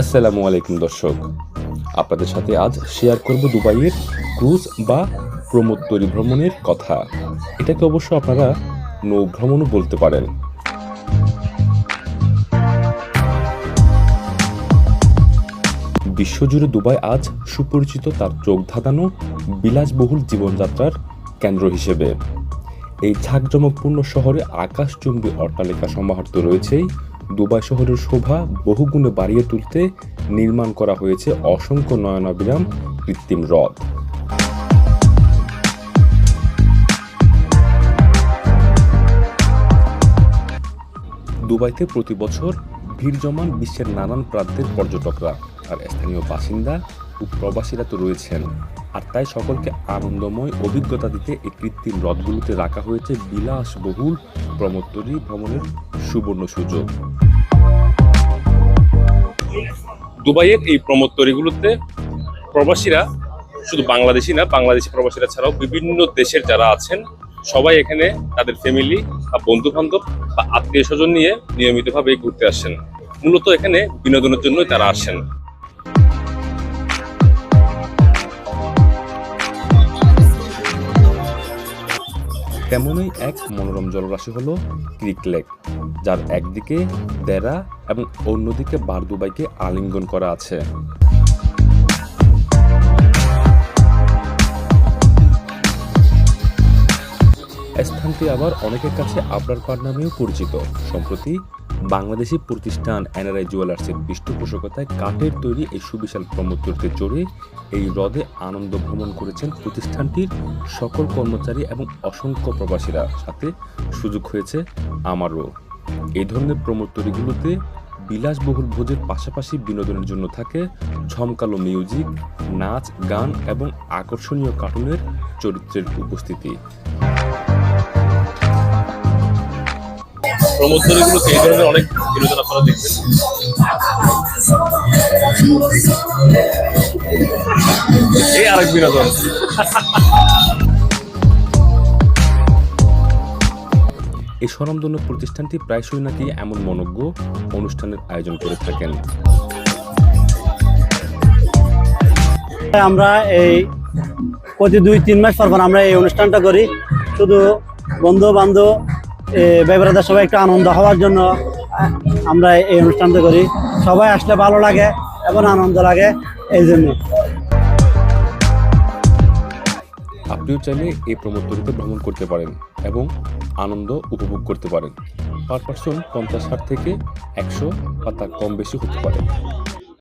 আসসালামু আলাইকুম, দর্শক। আপনাদের সাথে আজ শেয়ার করব দুবাইয়ের ক্রুজ বা প্রমোত্তরী ভ্রমণের কথা। এটাকে অবশ্য আপনারা নৌ ভ্রমণও বলতে পারেন। বিশ্বজুড়ে দুবাই আজ সুপরিচিত তার চোখ ধাঁধানো বিলাসবহুল জীবনযাত্রার কেন্দ্র হিসেবে। এই ঝাঁকজমকপূর্ণ শহরে আকাশচুম্বী অট্টালিকা সমাহর্ত রয়েছেই। দুবাই শহরের শোভা বহুগুণে বাড়িয়ে তুলতে নির্মাণ করা হয়েছে অসংখ্য নয়নাবিরাম কৃত্রিম হ্রদ। দুবাইতে প্রতি বছর ভিড় জমান বিশ্বের নানান প্রান্তের পর্যটকরা আর স্থানীয় বাসিন্দা ও প্রবাসীরা তো রয়েছেন। আর তাই সকলকে আনন্দময় অভিজ্ঞতা দিতে এই কৃত্রিম হ্রদগুলোতে রাখা হয়েছে বিলাসবহুল প্রমোত্তরী ভ্রমণের সুবর্ণ সুযোগ। দুবাইয়ের এই প্রমোত্তরীগুলোতে প্রবাসীরা শুধু বাংলাদেশি না, বাংলাদেশি প্রবাসীরা ছাড়াও বিভিন্ন দেশের যারা আছেন, সবাই এখানে তাদের ফ্যামিলি বা বন্ধু বান্ধব বা আত্মীয় স্বজন নিয়ে নিয়মিতভাবে ঘুরতে আসেন। মূলত এখানে বিনোদনের জন্যই তারা আসেন। তেমনই এক মনোরম জলরাশি হল ক্রিক লেক, যার একদিকে দেরা এবং অন্যদিকে বারদুবাইকে আলিঙ্গন করা আছে। স্থানটি আবার অনেকের কাছে আপনার পাড় নামেও পরিচিত। সম্প্রতি বাংলাদেশি প্রতিষ্ঠান এনআরআই জুয়েলার্সের পৃষ্ঠপোষকতায় কাঠের তৈরি এই সুবিশাল প্রমোত্তরতে চড়ে এই হ্রদে আনন্দ ভ্রমণ করেছেন প্রতিষ্ঠানটির সকল কর্মচারী এবং অসংখ্য প্রবাসীরা। সাথে সুযোগ হয়েছে আমারও। এই ধরনের প্রমোত্তরীগুলোতে বিলাসবহুল ভোজের পাশাপাশি বিনোদনের জন্য থাকে ঝমকালো মিউজিক, নাচ, গান এবং আকর্ষণীয় কার্টুনের চরিত্রের উপস্থিতি। প্রমোদগুলোতে এই ধরনের অনেক বিনোদন আপনারা দেখবেন। এই আরেক বিনোদন। এই স্বনামধন্য প্রতিষ্ঠানটি প্রায়শই নাকি এমন মনজ্ঞ অনুষ্ঠানের আয়োজন করে থাকেন। আমরা এই প্রতি দুই তিন মাস পর পর আমরা এই অনুষ্ঠানটা করি। শুধু বন্ধু বান্ধব ব্যবহারদের সবাই একটু আনন্দ হওয়ার জন্য আমরা এই অনুষ্ঠানটা করি। সবাই আসলে ভালো লাগে এবং আনন্দ লাগে এই জন্য। আপনিও চাইলে এই প্রমোত্তরিতে ভ্রমণ করতে পারেন এবং আনন্দ উপভোগ করতে পারেন। পার পার্সন পঞ্চাশ ষাট থেকে একশো বা তার কম বেশি হতে পারে।